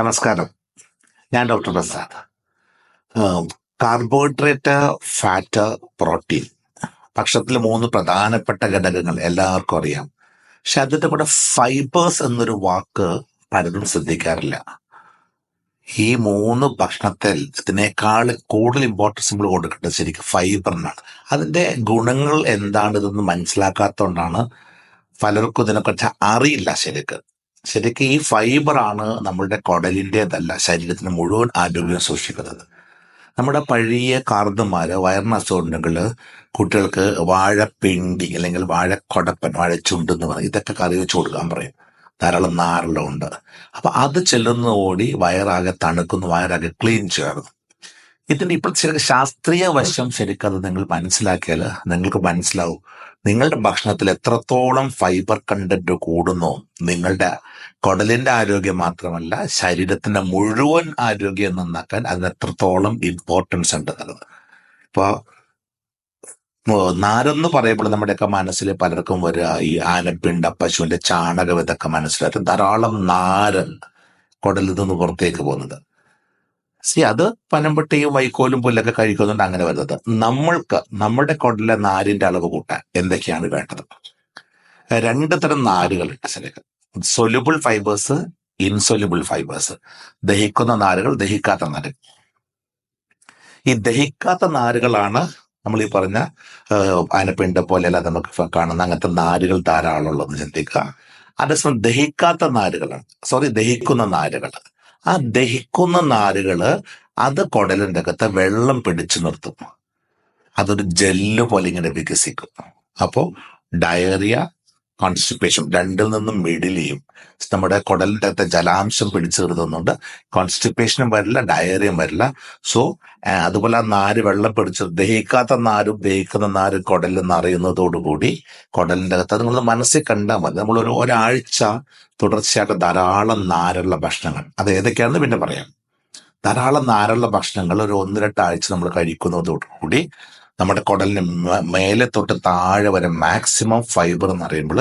നമസ്കാരം. ഞാൻ doctor Prasad. Carbohydrate fat protein. ഭക്ഷണത്തിൽ മൂന്ന് പ്രധാനപ്പെട്ട ഘടകങ്ങൾ എല്ലാവർക്കും അറിയാം. പക്ഷെ അതിന്റെ കൂടെ ഫൈബേഴ്സ് എന്നൊരു വാക്ക് പലരും ശ്രദ്ധിക്കാറില്ല. ഈ മൂന്ന് ഭക്ഷണത്തിൽ ഇതിനേക്കാൾ കൂടുതൽ ഇമ്പോർട്ടൻസ് നമ്മൾ കൊടുക്കേണ്ടത് ശരിക്കും ഫൈബറിനാണ് അതിന്റെ ഗുണങ്ങൾ എന്താണ് എന്താണിതെന്ന് മനസ്സിലാക്കാത്തതുകൊണ്ടാണ് പലർക്കും ഇതിനെക്കുറിച്ച് അറിയില്ല ശരിക്കും. ശരിക്കും ഈ ഫൈബറാണ് നമ്മളുടെ കുടലിന്റെതല്ല ശരീരത്തിന് മുഴുവൻ ആരോഗ്യം സൂക്ഷിക്കുന്നത്. നമ്മുടെ പഴയ കാർന്നുമാർ വയറിന് അസുഖമുണ്ടെങ്കിൽ കുട്ടികൾക്ക് വാഴപ്പിണ്ടി അല്ലെങ്കിൽ വാഴക്കൊടപ്പൻ വാഴച്ചുണ്ട് എന്ന് പറയും. ഇതൊക്കെ കറി വെച്ച് കൊടുക്കാൻ പറയും. ധാരാളം നാരെല്ലാം ഉണ്ട്. അപ്പം അത് ചെല്ലുന്ന ഓടി വയറാകെ തണുക്കുന്നു വയറാകെ ക്ലീൻ ചേർന്നു. ഇതിന്റെ ഇപ്പോൾ ചില ശാസ്ത്രീയ വശം ശരിക്കും അത് നിങ്ങൾ മനസ്സിലാക്കിയാൽ നിങ്ങൾക്ക് മനസ്സിലാവും. നിങ്ങളുടെ ഭക്ഷണത്തിൽ എത്രത്തോളം ഫൈബർ കണ്ടന്റ് കൂടുന്നു? നിങ്ങളുടെ കുടലിന്റെ ആരോഗ്യം മാത്രമല്ല ശരീരത്തിന്റെ മുഴുവൻ ആരോഗ്യം നന്നാക്കാൻ അതിന് എത്രത്തോളം ഇമ്പോർട്ടൻസ് ഉണ്ട് എന്നുള്ളത്. ഇപ്പോൾ നാരെന്ന് പറയുമ്പോൾ നമ്മുടെയൊക്കെ മനസ്സിൽ പലർക്കും വരിക ഈ ആനപ്പിണ്ട പശുവിന്റെ ചാണകം ഇതൊക്കെ മനസ്സിലാക്കും ധാരാളം നാര് കുടലിൽ നിന്ന് പുറത്തേക്ക് പോകുന്നത് സി അത് പനമ്പട്ടിയും വൈക്കോലും പുല്ലൊക്കെ കഴിക്കുന്നുണ്ട് അങ്ങനെ വരുന്നത്. നമ്മൾക്ക് നമ്മുടെ കുടലിലെ നാരിന്റെ അളവ് കൂട്ടാൻ എന്തൊക്കെയാണ് വേണ്ടത്? രണ്ട് തരം നാരുകളുണ്ട് ശരിക്കും സൊലുബിൾ ഫൈബേഴ്സ് ഇൻസൊലുബിൾ ഫൈബേഴ്സ് ദഹിക്കുന്ന നാരുകൾ ദഹിക്കാത്ത നാരുകൾ. ഈ ദഹിക്കാത്ത നാരുകളാണ് നമ്മൾ ഈ പറഞ്ഞ ആനപ്പിണ്ട പോലെയല്ല നമുക്ക് കാണുന്ന അങ്ങനത്തെ നാരുകൾ ധാരാളം ഉള്ളതെന്ന് ചിന്തിക്കുക. അതേസമയം ദഹിക്കാത്ത നാരുകളാണ്. സോറി ദഹിക്കുന്ന നാരുകൾ ആ ദഹിക്കുന്ന നാരുകൾ അത് കുടലിന്റെ അകത്ത് വെള്ളം പിടിച്ചു നിർത്തും. അതൊരു ജെല്ല് പോലെ ഇങ്ങനെ വികസിക്കും. അപ്പോൾ ഡയറിയ കോൺസ്റ്റിപ്പേഷൻ രണ്ടിൽ നിന്നും മിഡിലെയും നമ്മുടെ കുടലിന്റെ അകത്തെ ജലാംശം പിടിച്ചു നിർത്തുന്നുണ്ട്. കോൺസ്റ്റിപ്പേഷനും വരില്ല ഡയറിയും വരില്ല. സോ അതുപോലെ ആ നാര് വെള്ളം പിടിച്ച് ദഹിക്കാത്ത നാരും ദഹിക്കുന്ന നാരും കുടലിൽ നിന്ന് അറിയുന്നതോടുകൂടി കുടലിന്റെ അകത്ത് നിങ്ങൾ മനസ്സിൽ കണ്ടാൽ മതി. നമ്മൾ ഒരു ഒരാഴ്ച തുടർച്ചയായിട്ട് ധാരാളം നാരുള്ള ഭക്ഷണങ്ങൾ. അത് ഏതൊക്കെയാണെന്ന് പിന്നെ പറയാം. ധാരാളം നാരുള്ള ഭക്ഷണങ്ങൾ ഒരു ഒന്ന് രണ്ടാഴ്ച നമ്മൾ കഴിക്കുന്നതോടുകൂടി നമ്മുടെ കുടലിന് മേലെ തൊട്ട് താഴെ വരെ മാക്സിമം ഫൈബർ എന്ന് പറയുമ്പോൾ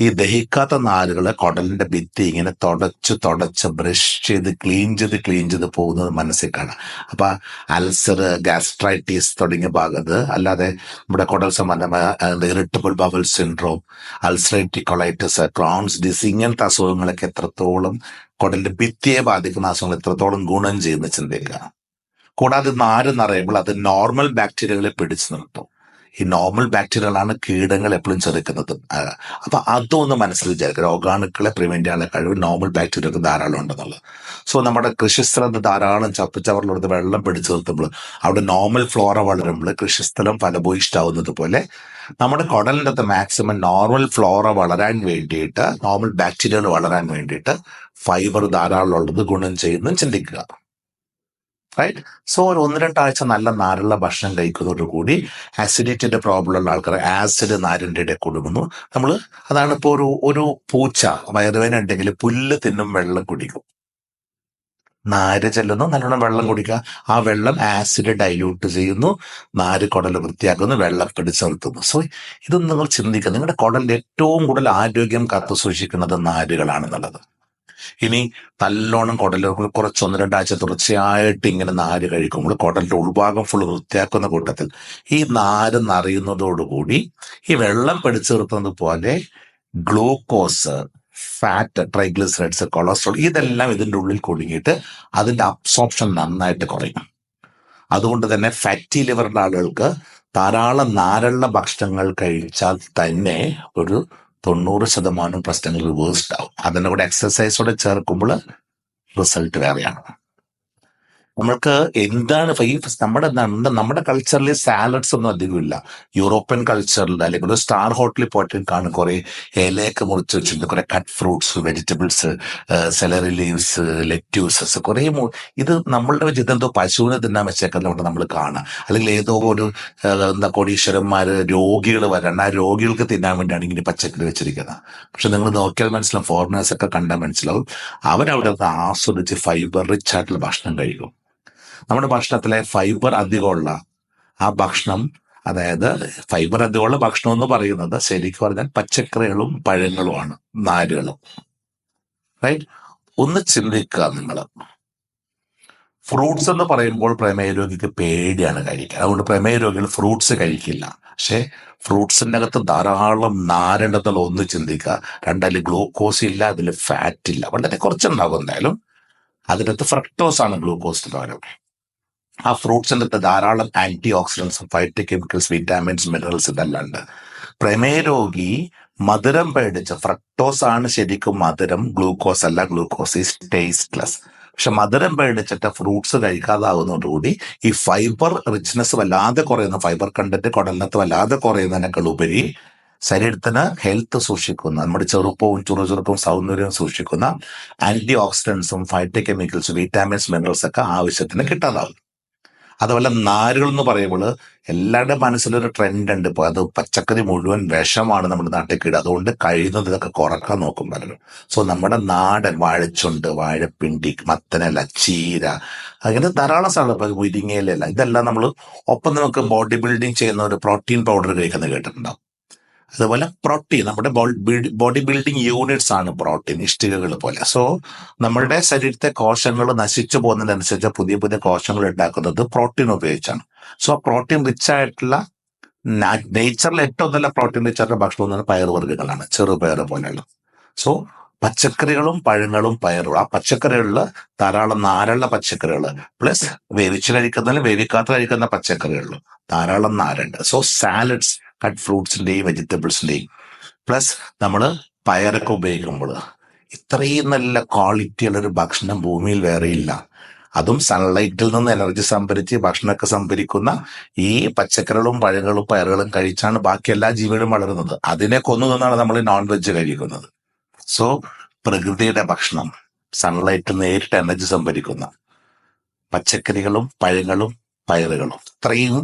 ഈ ദഹിക്കാത്ത നാലുകൾ കുടലിന്റെ ഭിത്തി ഇങ്ങനെ തുടച്ച് തുടച്ച് ബ്രഷ് ചെയ്ത് ക്ലീൻ ചെയ്ത് ക്ലീൻ ചെയ്ത് പോകുന്നത് മനസ്സിൽ കാണാം. അപ്പൊ അൾസർ ഗാസ്ട്രൈറ്റീസ് തുടങ്ങിയ ഭാഗത്ത് അല്ലാതെ നമ്മുടെ കുടൽ സംബന്ധമായ irritable bowel syndrome ulcerative colitis Crohn's disease ഇങ്ങനത്തെ അസുഖങ്ങളൊക്കെ എത്രത്തോളം കുടലിന്റെ ഭിത്തിയെ ബാധിക്കുന്ന അസുഖങ്ങൾ എത്രത്തോളം ഗുണം ചെയ്യുന്ന ചിന്തിക്കുക കൂടാതെ നാരെന്ന് പറയുമ്പോൾ അത് നോർമൽ ബാക്ടീരിയകളെ പിടിച്ചു നിർത്തും. ഈ നോർമൽ ബാക്ടീരിയകളാണ് കീടങ്ങൾ എപ്പോഴും ചെറുക്കുന്നത്. അപ്പൊ അതൊന്ന് മനസ്സിൽ വിചാരിക്കുക. രോഗാണുക്കളെ പ്രിവെന്റ് ചെയ്യാനുള്ള കഴിവ് നോർമൽ ബാക്ടീരിയക്ക് ധാരാളം ഉണ്ടെന്നുള്ളത്. സോ നമ്മുടെ കൃഷിസ്ഥലത്ത് ധാരാളം ചപ്പുചവറിലുള്ളത് വെള്ളം പിടിച്ചു നിർത്തുമ്പോൾ അവിടെ നോർമൽ ഫ്ലോറ വളരുമ്പോൾ കൃഷിസ്ഥലം ഫലഭൂയിഷ്ടാവുന്നത് പോലെ നമ്മുടെ കുടലിന്റെ മാക്സിമം നോർമൽ ഫ്ലോറ വളരാൻ വേണ്ടിയിട്ട് നോർമൽ ബാക്ടീരിയകൾ വളരാൻ വേണ്ടിയിട്ട് ഫൈബർ ധാരാളം ഉള്ളത് ഗുണം ചെയ്യുന്നു ചിന്തിക്കുക. റൈറ്റ് സോ ഒരു ഒന്ന് രണ്ടാഴ്ച നല്ല നാരുള്ള ഭക്ഷണം കഴിക്കുന്നതോടുകൂടി ആസിഡിറ്റിന്റെ പ്രോബ്ലം ഉള്ള ആൾക്കാർ ആസിഡ് നാരിന്റെ ഇടയിൽ കൊടുക്കുന്നു നമ്മൾ അതാണ് ഇപ്പോൾ ഒരു ഒരു പൂച്ച വയറുവേന ഉണ്ടെങ്കിൽ പുല്ല് തിന്നും വെള്ളം കുടിക്കും. നാര് ചെല്ലുന്നു നല്ലോണം വെള്ളം കുടിക്കുക. ആ വെള്ളം ആസിഡ് ഡൈല്യൂട്ട് ചെയ്യുന്നു നാര് കുടൽ വൃത്തിയാക്കുന്നു വെള്ളം പിടിച്ചു നിർത്തുന്നു. സോ ഇതൊന്നും നിങ്ങൾ ചിന്തിക്കുക. നിങ്ങളുടെ കുടലിൽ ഏറ്റവും കൂടുതൽ ആരോഗ്യം കാത്തു സൂക്ഷിക്കുന്നത് നാരുകളാണെന്നുള്ളത്. ഇനി നല്ലോണം കുടൽ കുറച്ച് ഒന്ന് രണ്ടാഴ്ച തുടർച്ചയായിട്ട് ഇങ്ങനെ നാര് കഴിക്കുമ്പോൾ കുടലിന്റെ ഉൾഭാഗം ഫുൾ വൃത്തിയാക്കുന്ന കൂട്ടത്തിൽ ഈ നാര് നിറയുന്നതോടുകൂടി ഈ വെള്ളം പിടിച്ചു നിർത്തുന്നത് പോലെ ഗ്ലൂക്കോസ് ഫാറ്റ് ട്രൈഗ്ലിസറൈഡ്സ് കൊളസ്ട്രോൾ ഇതെല്ലാം ഇതിന്റെ ഉള്ളിൽ കുടുങ്ങിയിട്ട് അതിന്റെ അബ്സോപ്ഷൻ നന്നായിട്ട് കുറയും. അതുകൊണ്ട് തന്നെ ഫാറ്റി ലിവറിന്റെ ആളുകൾക്ക് ധാരാളം നാരുള്ള ഭക്ഷണങ്ങൾ കഴിച്ചാൽ തന്നെ ഒരു തൊണ്ണൂറ് ശതമാനം പ്രശ്നങ്ങൾ റിവേഴ്സ്ഡ് ആവും. അതിന്റെ കൂടെ എക്സസൈസോടെ ചേർക്കുമ്പോൾ റിസൾട്ട് വേറെയാണ്. നമ്മൾക്ക് എന്താണ് ഈ നമ്മുടെ നമ്മുടെ കൾച്ചറിൽ സാലഡ്സ് ഒന്നും അധികമില്ല യൂറോപ്യൻ കൾച്ചറിൽ അല്ലെങ്കിൽ ഒരു സ്റ്റാർ ഹോട്ടലിൽ പോയിട്ട് കാണും കുറെ ഇലയൊക്കെ മുറിച്ച് വെച്ചിട്ടുണ്ട്. കുറെ cut fruits vegetables celery leaves lettuces കുറെ ഇത് നമ്മളുടെ വെച്ച് ഇതെന്തോ പശുവിനെ തിന്നാൻ വെച്ചേക്കുന്നതുകൊണ്ട് നമ്മൾ കാണാം. അല്ലെങ്കിൽ ഏതോ ഒരു എന്താ കോടീശ്വരന്മാര് രോഗികൾ വരണം. ആ രോഗികൾക്ക് തിന്നാൻ വേണ്ടിയാണ് ഇങ്ങനെ പച്ചക്കറി വെച്ചിരിക്കുന്നത്. പക്ഷെ നിങ്ങൾ നോക്കിയാൽ മനസ്സിലാവും ഫോറിനേഴ്സ് ഒക്കെ കണ്ടാൽ മനസ്സിലാവും. അവരവിടെ ആസ്വദിച്ച് ഫൈബർ റിച്ച് ആയിട്ടുള്ള ഭക്ഷണം കഴിക്കും. നമ്മുടെ ഭക്ഷണത്തിലെ ഫൈബർ അധികമുള്ള ആ ഭക്ഷണം അതായത് ഫൈബർ അധികമുള്ള ഭക്ഷണം എന്ന് പറയുന്നത് ശരിക്കും പറഞ്ഞാൽ പച്ചക്കറികളും പഴങ്ങളുമാണ് നാരുകളും. റൈറ്റ് ഒന്ന് ചിന്തിക്കുക നിങ്ങൾ ഫ്രൂട്ട്സ് എന്ന് പറയുമ്പോൾ പ്രമേയ രോഗിക്ക് പേടിയാണ് കഴിക്കാൻ. അതുകൊണ്ട് പ്രമേയ രോഗികൾ ഫ്രൂട്ട്സ് കഴിക്കില്ല. പക്ഷേ ഫ്രൂട്ട്സിന്റെ അകത്ത് ധാരാളം നാരുണ്ടെന്നുള്ള ഒന്ന് ചിന്തിക്കുക. രണ്ടതിൽ ഗ്ലൂക്കോസ് ഇല്ല അതിൽ ഫാറ്റ് ഇല്ല. വളരെ കുറച്ചുണ്ടാകും എന്തായാലും. അതിനകത്ത് ഫ്രക്ടോസ് ആണ് ഗ്ലൂക്കോസിന് പകരം. ആ ഫ്രൂട്ട്സിനകത്ത് ധാരാളം ആന്റി ഓക്സിഡൻസും ഫൈറ്റോ കെമിക്കൽസ് വിറ്റാമിൻസ് മിനറൽസ് ഇതെല്ലാം ഉണ്ട്. പ്രമേരോഗി മധുരം പേടിച്ച് ഫ്രക്ടോസ് ആണ് ശരിക്കും മധുരം ഗ്ലൂക്കോസ് അല്ല ഗ്ലൂക്കോസ് ഈസ് ടേസ്റ്റ്ലെസ് പക്ഷെ മധുരം പേടിച്ചിട്ട് ഫ്രൂട്ട്സ് കഴിക്കാതാവുന്നതോടുകൂടി ഈ ഫൈബർ റിച്ച്നെസ് വല്ലാതെ കുറയുന്ന. ഫൈബർ കണ്ടന്റ് കുടലിനത്ത് വല്ലാതെ കുറയുന്നതിനേക്കാൾ ഉപരി ശരീരത്തിന് ഹെൽത്ത് സൂക്ഷിക്കുന്ന നമ്മുടെ ചെറുപ്പവും ചുറുചുറുപ്പവും സൗന്ദര്യവും സൂക്ഷിക്കുന്ന ആന്റി ഓക്സിഡൻസും ഫൈറ്റോ കെമിക്കൽസും വിറ്റാമിൻസ് മിനറൽസ് ഒക്കെ ആവശ്യത്തിന് കിട്ടാതാവും അതുപോലെ നാരുകൾ എന്ന് പറയുമ്പോൾ എല്ലാവരുടെ മനസ്സിലൊരു ട്രെൻഡ് ഉണ്ട്. ഇപ്പോൾ അത് പച്ചക്കറി മുഴുവൻ വിഷമാണ് നമ്മുടെ നാട്ടിൽ അതുകൊണ്ട് കഴിയുന്നത് ഇതൊക്കെ കുറയ്ക്കാൻ നോക്കും പലരും. സോ നമ്മുടെ നാടൻ വാഴച്ചുണ്ട് വാഴപ്പിണ്ടി മത്തനല ചീര അങ്ങനെ ധാരാളം സാധനം മുരിങ്ങയിലല്ല ഇതെല്ലാം നമ്മൾ ഒപ്പം നമുക്ക് ബോഡി ബിൽഡിംഗ് ചെയ്യുന്ന ഒരു പ്രോട്ടീൻ പൗഡർ കഴിക്കുന്നത് കേട്ടിട്ടുണ്ടാവും അതുപോലെ പ്രോട്ടീൻ നമ്മുടെ ബോഡി ബിൽഡിംഗ് യൂണിറ്റ്സ് ആണ് പ്രോട്ടീൻ ഇഷ്ടികകൾ പോലെ. സോ നമ്മുടെ ശരീരത്തെ കോശങ്ങൾ നശിച്ചു പോകുന്നതിനനുസരിച്ച് പുതിയ പുതിയ കോശങ്ങൾ ഉണ്ടാക്കുന്നത് പ്രോട്ടീൻ ഉപയോഗിച്ചാണ്. സോ പ്രോട്ടീൻ റിച്ച് ആയിട്ടുള്ള നേച്ചറിൽ ഏറ്റവും നല്ല പ്രോട്ടീൻ റിച്ച് ആയിട്ടുള്ള ഭക്ഷണം എന്ന് പറഞ്ഞാൽ പയറുവർഗങ്ങളാണ് ചെറുപയർ പോലെയുള്ള. സോ പച്ചക്കറികളും പഴങ്ങളും പയറും ആ പച്ചക്കറികളിൽ ധാരാളം നാരുള്ള പച്ചക്കറികൾ പ്ലസ് വേവിച്ച് കഴിക്കുന്നതിലും വേവിക്കാത്ത കഴിക്കുന്ന പച്ചക്കറികളിലും ധാരാളം നാരുണ്ട് സോ സാലഡ്സ് കട്ട് ഫ്രൂട്ട്സിന്റെയും വെജിറ്റബിൾസിന്റെയും പ്ലസ് നമ്മൾ പയറൊക്കെ ഉപയോഗിക്കുമ്പോൾ ഇത്രയും നല്ല ക്വാളിറ്റിയുള്ള ഒരു ഭക്ഷണം ഭൂമിയിൽ വേറെയില്ല അതും സൺലൈറ്റിൽ നിന്ന് എനർജി സംഭരിച്ച് ഭക്ഷണമൊക്കെ സംഭരിക്കുന്ന ഈ പച്ചക്കറികളും പഴങ്ങളും പയറുകളും കഴിച്ചാണ് ബാക്കി എല്ലാ ജീവികളും വളരുന്നത്. അതിനെ കൊന്നു നിന്നാണ് നമ്മൾ നോൺ വെജ് കഴിക്കുന്നത്. സോ പ്രകൃതിയുടെ ഭക്ഷണം സൺലൈറ്റ് നേരിട്ട് എനർജി സംഭരിക്കുന്ന പച്ചക്കറികളും പഴങ്ങളും പയറുകളും ഇത്രയും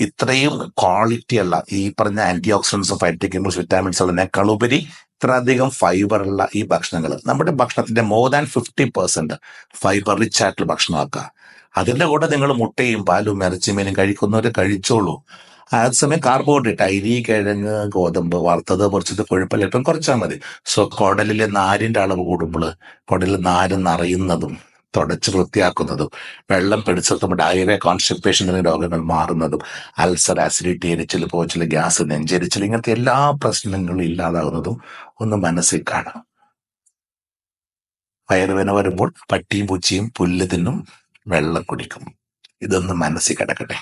ഇത്രയും ക്വാളിറ്റി അല്ല. ഈ പറഞ്ഞ ആന്റി ഓക്സിഡൻസ് ഫൈറ്റോകെമിക്കൽസ് വിറ്റാമിൻസ് ഉള്ളതിനേക്കാൾ ഉപരി ഇത്രയധികം ഫൈബർ ഉള്ള ഈ ഭക്ഷണങ്ങൾ നമ്മുടെ ഭക്ഷണത്തിന്റെ more than fifty percent fibre rich ആയിട്ടുള്ള ഭക്ഷണമാക്കുക. അതിന്റെ കൂടെ നിങ്ങൾ മുട്ടയും പാലും ഇറച്ചിമീനും കഴിക്കുന്നവർ കഴിച്ചോളൂ. അതേസമയം കാർബോഹൈഡ്രേറ്റ് അരി കിഴങ്ങ് ഗോതമ്പ് വറുത്തത് പൊറിച്ചത് കൊഴുപ്പല്ല ഇപ്പം കുറച്ചാൽ മതി. സോ കുടലിലെ നാരിന്റെ അളവ് കൂടുമ്പോൾ കുടലിൽ നാര് നിറയുന്നതും തുടച്ച് വൃത്തിയാക്കുന്നതും വെള്ളം പിടിച്ചെടുത്തുമ്പോൾ ഡയറിയ കോൺസ്റ്റിപ്പേഷൻ രോഗങ്ങൾ മാറുന്നതും അൾസർ ആസിഡിറ്റി എരിച്ചിൽ പോച്ചിൽ ഗ്യാസ് നെഞ്ചരിച്ചിൽ ഇങ്ങനത്തെ എല്ലാ പ്രശ്നങ്ങളും ഇല്ലാതാകുന്നതും ഒന്ന് മനസ്സിൽ കാണാം. വയറുവേന വരുമ്പോൾ പട്ടിയും പൂച്ചയും പുല്ല് തിന്നും വെള്ളം കുടിക്കും. ഇതൊന്ന് മനസ്സിൽ കിടക്കട്ടെ.